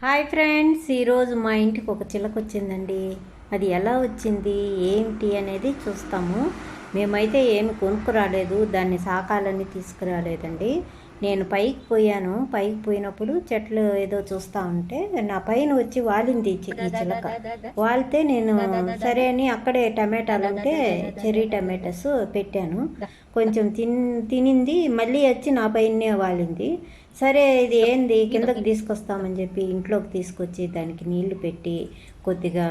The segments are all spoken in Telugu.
హాయ్ ఫ్రెండ్స్ ఈరోజు మా ఇంటికి ఒక చిలక వచ్చిందండి. అది ఎలా వచ్చింది ఏమిటి అనేది చూస్తాము. మేమైతే ఏమి కొనుక్కురాలేదు దాన్ని సాకాలని తీసుకురాలేదండి. నేను పైకి పోయాను. పైకి పోయినప్పుడు చెట్లు ఏదో చూస్తూ ఉంటే నా పైన వచ్చి వాలింది ఈ ఈ చిలక. వాలితే నేను సరే అని అక్కడే టమాటాలు ఉంటే చెర్రీ టమాటాస్ పెట్టాను. కొంచెం తిన్ తినింది మళ్ళీ వచ్చి నా పైనే వాలింది. సరే ఇది ఏంది? కిందకి తీసుకొస్తామని చెప్పి ఇంట్లోకి తీసుకొచ్చి దానికి నీళ్ళు పెట్టి కొద్దిగా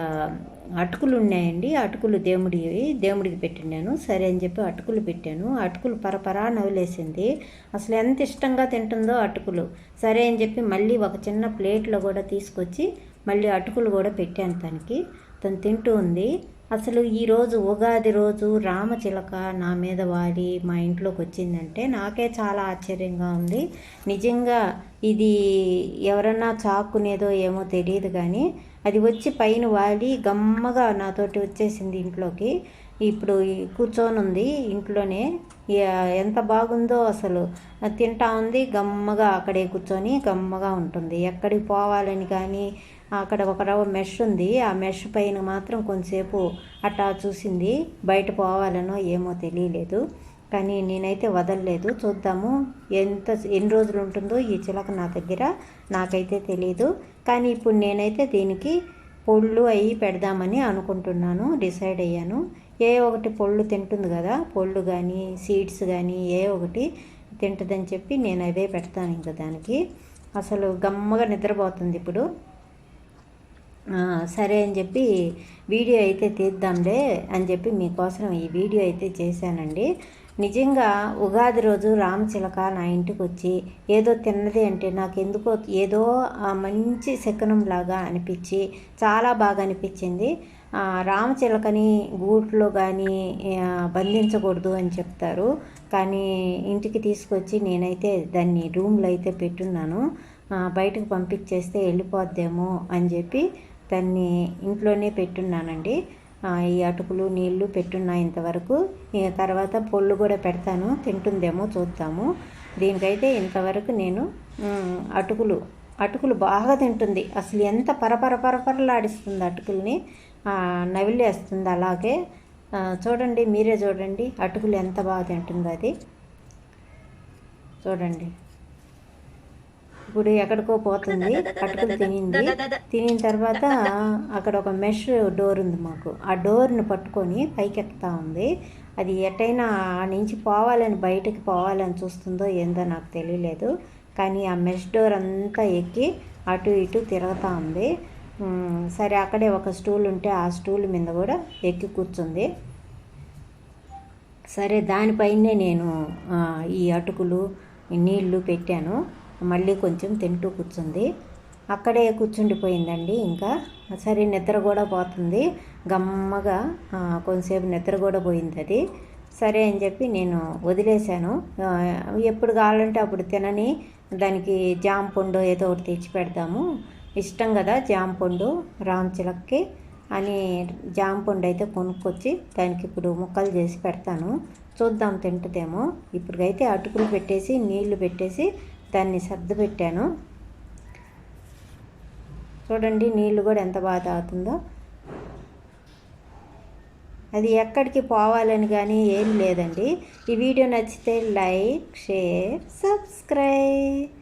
అటుకులు ఉన్నాయండి. అటుకులు దేవుడివి దేవుడికి పెట్టినాను. సరే అని చెప్పి అటుకులు పెట్టాను. అటుకులు పరపరా నవ్వులేసింది. అసలు ఎంత ఇష్టంగా తింటుందో అటుకులు. సరే అని చెప్పి మళ్ళీ ఒక చిన్న ప్లేట్లో కూడా తీసుకొచ్చి మళ్ళీ అటుకులు కూడా పెట్టాను తనకి. తను తింటూ ఉంది. అసలు ఈరోజు ఉగాది రోజు రామచిలక నా మీద వాలి మా ఇంట్లోకి వచ్చిందంటే నాకే చాలా ఆశ్చర్యంగా ఉంది. నిజంగా ఇది ఎవరన్నా చాక్కునేదో ఏమో తెలియదు కానీ అది వచ్చి పైన వాలి గమ్మగా నాతోటి వచ్చేసింది ఇంట్లోకి. ఇప్పుడు ఈ కూర్చొని ఉంది ఇంట్లోనే. ఎంత బాగుందో అసలు. తింటా ఉంది గమ్మగా అక్కడే కూర్చొని గమ్మగా ఉంటుంది. ఎక్కడికి పోవాలని కానీ అక్కడ ఒక రవ్వ మెష్ ఉంది. ఆ మెష్ పైన మాత్రం కొంతసేపు అట్టా చూసింది. బయట పోవాలనో ఏమో తెలియలేదు. కానీ నేనైతే వదలలేదు. చూద్దాము ఎంత ఎన్ని రోజులు ఉంటుందో ఈ చిలక నా దగ్గర. నాకైతే తెలియదు కానీ ఇప్పుడు నేనైతే దీనికి పొళ్ళు అవి పెడదామని అనుకుంటున్నాను. డిసైడ్ అయ్యాను. ఏ ఒకటి పళ్ళు తింటుంది కదా పొళ్ళు కానీ సీడ్స్ కానీ ఏ ఒకటి తింటుందని చెప్పి నేను అదే పెడతాను ఇంకా దానికి. అసలు గమ్మగా నిద్రపోతుంది ఇప్పుడు. సరే అని చెప్పి వీడియో అయితే తీద్దాంలే అని చెప్పి మీకోసం ఈ వీడియో అయితే చేశానండి. నిజంగా ఉగాది రోజు రామచిలక నా ఇంటికి వచ్చి ఏదో తిన్నది అంటే నాకు ఎందుకో ఏదో మంచి శకనం లాగా అనిపించి చాలా బాగా అనిపించింది. రామచిలకని గూట్లో కానీ బంధించకూడదు అని చెప్తారు. కానీ ఇంటికి తీసుకొచ్చి నేనైతే దాన్ని రూమ్లో అయితే పెట్టున్నాను. బయటకు పంపించేస్తే వెళ్ళిపోద్దేమో అని చెప్పి దాన్ని ఇంట్లోనే పెట్టున్నానండి. ఈ అటుకులు నీళ్ళు పెట్టున్నాయి ఇంతవరకు. ఇక తర్వాత పొళ్ళు కూడా పెడతాను. తింటుందేమో చూద్దాము. దీనికైతే ఇంతవరకు నేను అటుకులు అటుకులు బాగా తింటుంది. అసలు ఎంత పరపర పరపరలాడిస్తుంది అటుకుల్ని. నవిలేస్తుంది అలాగే. చూడండి మీరే చూడండి. అటుకులు ఎంత బాగా తింటుందో అది. చూడండి. ఇప్పుడు ఎక్కడికో పోతుంది పట్టుకుని తినింది. తినిన తర్వాత అక్కడ ఒక మెష్ డోర్ ఉంది మాకు. ఆ డోర్ని పట్టుకొని పైకి ఎక్కుతా ఉంది. అది ఎటైనా ఆ నుంచి పోవాలని బయటకి పోవాలని చూస్తుందో ఏందో నాకు తెలియలేదు. కానీ ఆ మెష్ డోర్ అంతా ఎక్కి అటు ఇటు తిరుగుతూ ఉంది. సరే అక్కడే ఒక స్టూల్ ఉంటే ఆ స్టూల్ మీద కూడా ఎక్కి కూర్చుంది. సరే దానిపైనే నేను ఈ అటుకులు నీళ్ళు పెట్టాను. మళ్ళీ కొంచెం తింటూ కూర్చుంది. అక్కడే కూర్చుండిపోయిందండి ఇంకా. సరే నిద్ర కూడా పోతుంది. గమ్మగా కొంతసేపు నిద్ర కూడా పోయింది అది. సరే అని చెప్పి నేను వదిలేశాను. ఎప్పుడు కావాలంటే అప్పుడు తినని దానికి జామ పండు ఏదో ఒకటి తెచ్చి పెడదాము ఇష్టం కదా జామ పండు రామ్ చిలక్కి అని జామ పండు అయితే కొనుక్కొచ్చి దానికి ఇప్పుడు ముక్కలు చేసి పెడతాను. చూద్దాం తింటదేమో. ఇప్పటికైతే అటుకులు పెట్టేసి నీళ్ళు పెట్టేసి దాన్ని సర్దుపెట్టాను చూడండి నీళ్ళు కూడా ఎంత బాగా తాగుతుందో. అది ఎక్కడికి పోవాలని కానీ ఏం లేదండి. ఈ వీడియో నచ్చితే లైక్ షేర్ సబ్స్క్రైబ్.